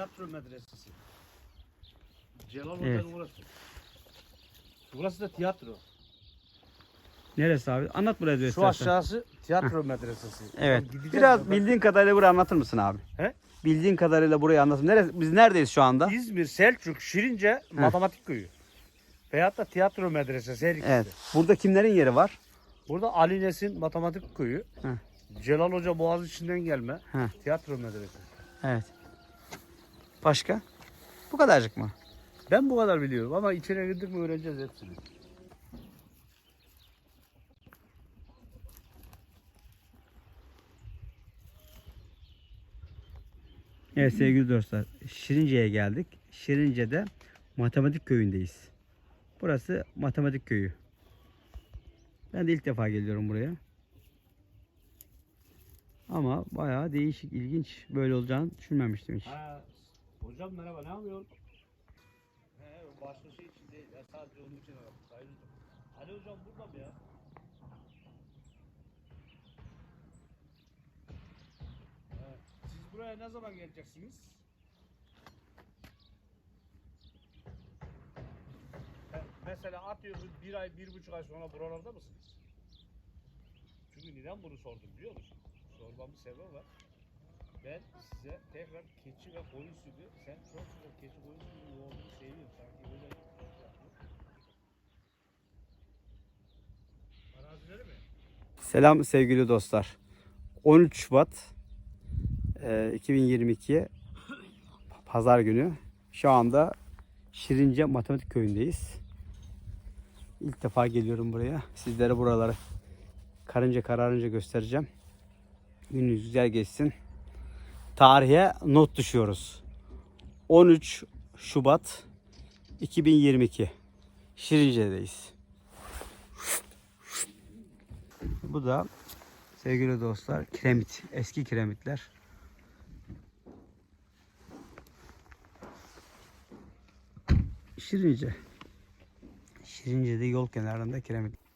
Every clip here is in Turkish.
tiyatro medresesi. Celal Evet. Hoca'nın orası. Burası da tiyatro. Neresi abi? Anlat buraya diyor Şu istersen. aşağısı tiyatro medresesi. Evet. Gideceğiz Biraz oradan. bildiğin kadarıyla burayı anlatır mısın abi? He? Bildiğin kadarıyla burayı anlatın. Neresi, biz neredeyiz şu anda? İzmir, Selçuk, Şirince matematik köyü. Veyahut da tiyatro medresesi her ikisi. Evet. Burada kimlerin yeri var? Burada Ali Nesin matematik köyü. Hı. Celal Hoca Boğaz içinden gelme. Hı. Tiyatro medresesi. Evet. Başka? Bu kadarcık mı? Ben bu kadar biliyorum ama içine girdik mi öğreneceğiz hepsini. Evet sevgili dostlar. Şirince'ye geldik. Şirince'de matematik köyündeyiz. Burası matematik köyü. Ben de ilk defa geliyorum buraya. Ama bayağı değişik, ilginç. Böyle olacağını düşünmemiştim hiç. Ha, hocam merhaba ne yapıyorsun? He, başka şey için değil. Ya sadece onun için aradım. Sayın hocam. Ali hocam burada mı ya? He, Siz buraya ne zaman geleceksiniz? Mesela atıyorum bir ay, bir buçuk ay sonra buralarda mısınız? Çünkü neden bunu sordum biliyor musun? Sormamın sebebi var. Ben size tekrar keçi ve koyun sütü, sen çok güzel keçi koyun sütü yoğurdunu seviyorum. Sanki öyle mi? Selam sevgili dostlar. 13 Şubat e, 2022 Pazar günü. Şu anda Şirince Matematik Köyü'ndeyiz. İlk defa geliyorum buraya. Sizlere buraları karınca kararınca göstereceğim. Gününüz güzel geçsin. Tarihe not düşüyoruz. 13 Şubat 2022 Şirince'deyiz. Bu da sevgili dostlar kiremit. Eski kiremitler. Şirince. Şirince'de yol kenarında kiremit.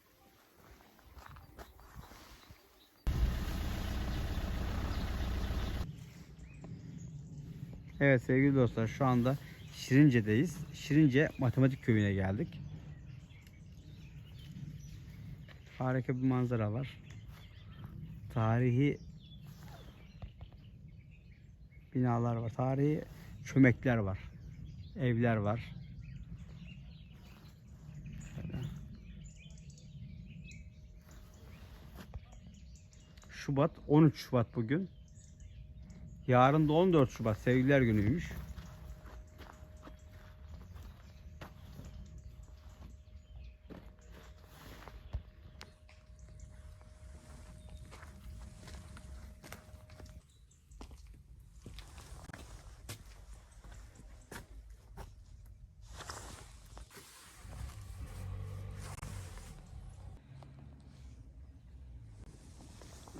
Evet sevgili dostlar şu anda Şirince'deyiz. Şirince Matematik Köyü'ne geldik. Harika bir manzara var. Tarihi binalar var. Tarihi çömekler var. Evler var. Şubat 13 Şubat bugün. Yarın da 14 Şubat sevgililer günüymüş.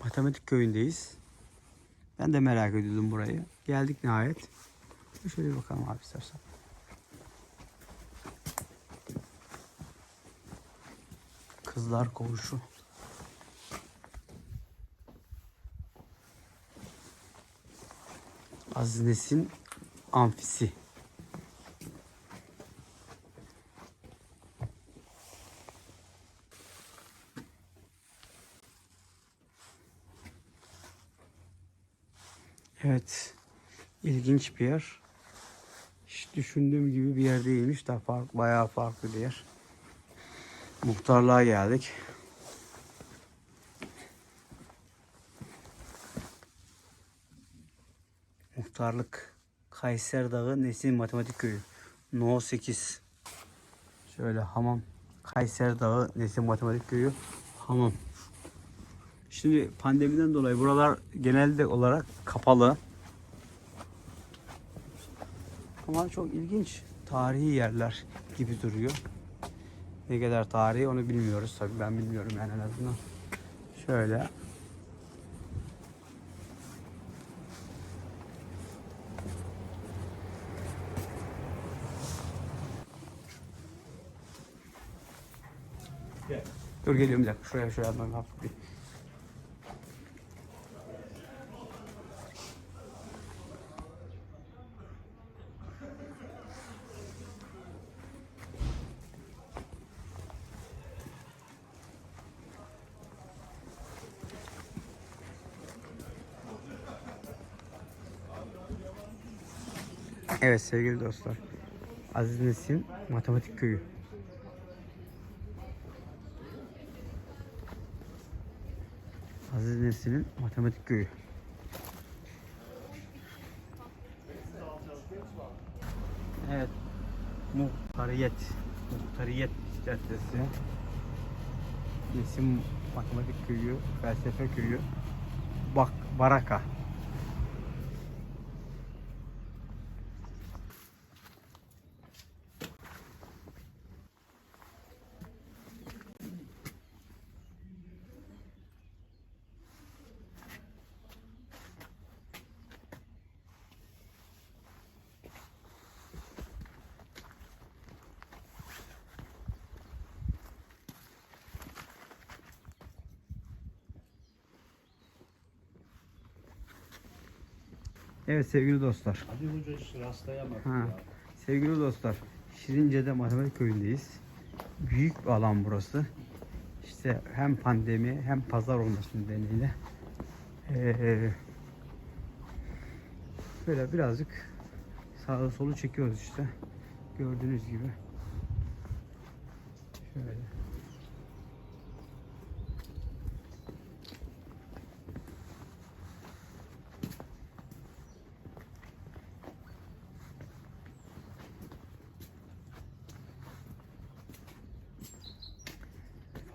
Matematik köyündeyiz. Ben de merak ediyordum burayı. Geldik nihayet. Şöyle bir bakalım abi istersen. Kızlar koğuşu. Aziz Nesin amfisi. Evet. İlginç bir yer. Hiç düşündüğüm gibi bir yer değilmiş. Daha fark, bayağı farklı bir yer. Muhtarlığa geldik. Muhtarlık Kayser Dağı Nesin Matematik Köyü. No 8. Şöyle hamam. Kayser Dağı Nesin Matematik Köyü. Hamam. Şimdi pandemiden dolayı buralar genelde olarak kapalı. Ama çok ilginç tarihi yerler gibi duruyor. Ne kadar tarihi onu bilmiyoruz tabii ben bilmiyorum yani en azından. Şöyle. Dur geliyorum bir dakika. Şuraya şuraya atmam hafif bir. Evet sevgili dostlar. Aziz Nesin Matematik Köyü. Aziz Nesin'in Matematik Köyü. Evet. Muhtariyet. Muhtariyet Caddesi. Nesin Matematik Köyü, Felsefe Köyü. Bak Baraka. Evet sevgili dostlar. Ali Hoca hiç rastlayamadık Ha. ya. Sevgili dostlar, Şirince'de matematik köyündeyiz. Büyük bir alan burası. İşte hem pandemi hem pazar olması nedeniyle ee, böyle birazcık sağa solu çekiyoruz işte. Gördüğünüz gibi. Şöyle.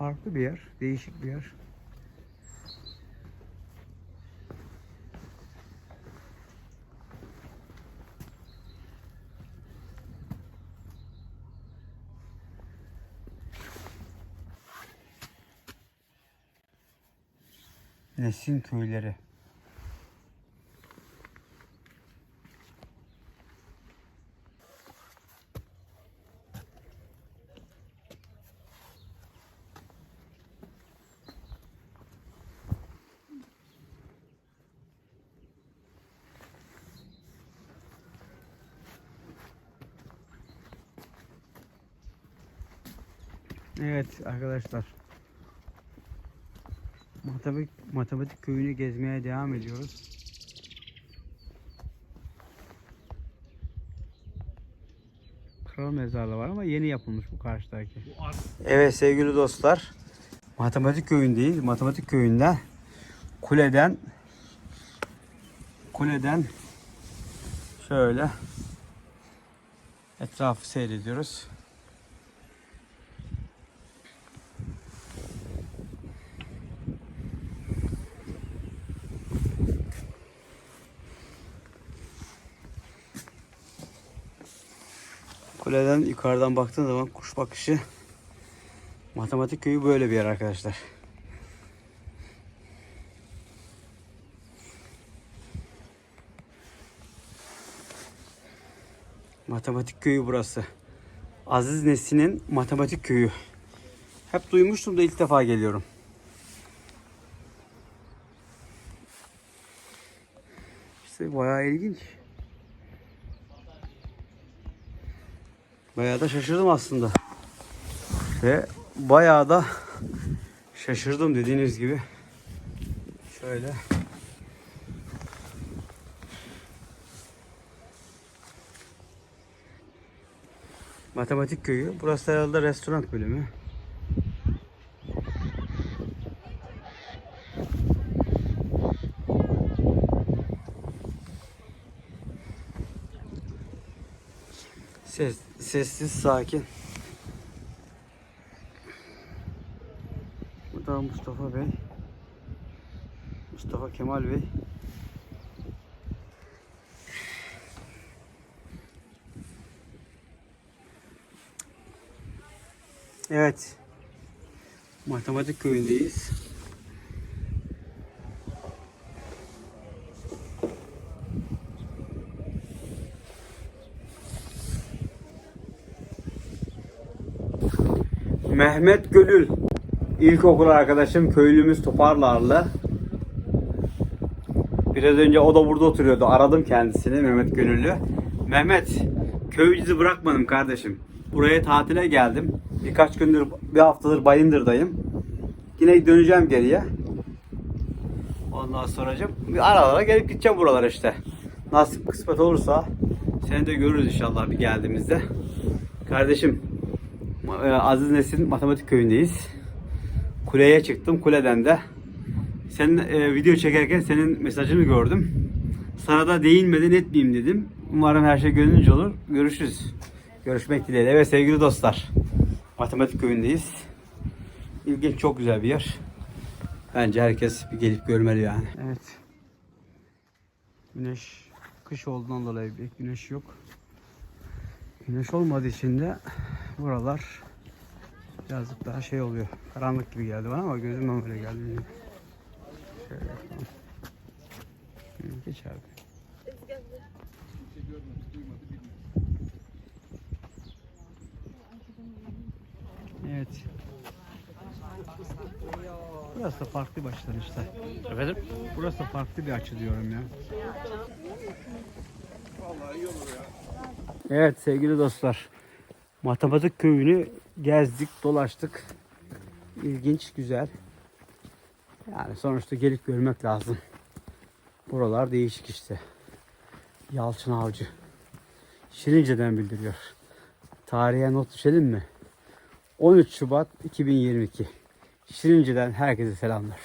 Farklı bir yer, değişik bir yer. Nesin köyleri. Evet arkadaşlar. Matematik, matematik köyünü gezmeye devam ediyoruz. Kral mezarlığı var ama yeni yapılmış bu karşıdaki. Evet sevgili dostlar. Matematik köyündeyiz. Matematik köyünde kuleden kuleden şöyle etrafı seyrediyoruz. Kuleden yukarıdan baktığın zaman kuş bakışı Matematik köyü böyle bir yer arkadaşlar. Matematik köyü burası. Aziz Nesin'in matematik köyü. Hep duymuştum da ilk defa geliyorum. İşte bayağı ilginç. Bayağı da şaşırdım aslında. Ve bayağı da şaşırdım dediğiniz gibi. Şöyle. Matematik köyü. Burası herhalde restoran bölümü. Sessiz, sakin. Bu da Mustafa Bey. Mustafa Kemal Bey. Evet. Matematik köyündeyiz. Mehmet Gönül İlkokul arkadaşım köylümüz Toparlarlı. Biraz önce o da burada oturuyordu. Aradım kendisini Mehmet Gönüllü. Mehmet köyü bırakmadım kardeşim. Buraya tatile geldim. Birkaç gündür bir haftadır Bayındır'dayım. Yine döneceğim geriye. Ondan sonracım bir ara ara gelip gideceğim buralara işte. Nasip kısmet olursa Seni de görürüz inşallah bir geldiğimizde. Kardeşim Aziz Nesin Matematik Köyü'ndeyiz. Kuleye çıktım. Kuleden de senin e, video çekerken senin mesajını gördüm. Sana da değinmeden etmeyeyim dedim. Umarım her şey gönlünce olur. Görüşürüz. Görüşmek dileğiyle. Evet sevgili dostlar. Matematik Köyü'ndeyiz. İlginç çok güzel bir yer. Bence herkes bir gelip görmeli yani. Evet. Güneş kış olduğundan dolayı bir güneş yok. Güneş olmadığı için de buralar birazcık daha şey oluyor. Karanlık gibi geldi bana ama gözüme öyle geldi. Şöyle yapalım. Geç abi. Evet. Burası da farklı başlar işte. Efendim? Burası da farklı bir açı diyorum ya. Evet sevgili dostlar. Matematik köyünü gezdik, dolaştık. İlginç, güzel. Yani sonuçta gelip görmek lazım. Buralar değişik işte. Yalçın Avcı. Şirince'den bildiriyor. Tarihe not düşelim mi? 13 Şubat 2022. Şirince'den herkese selamlar.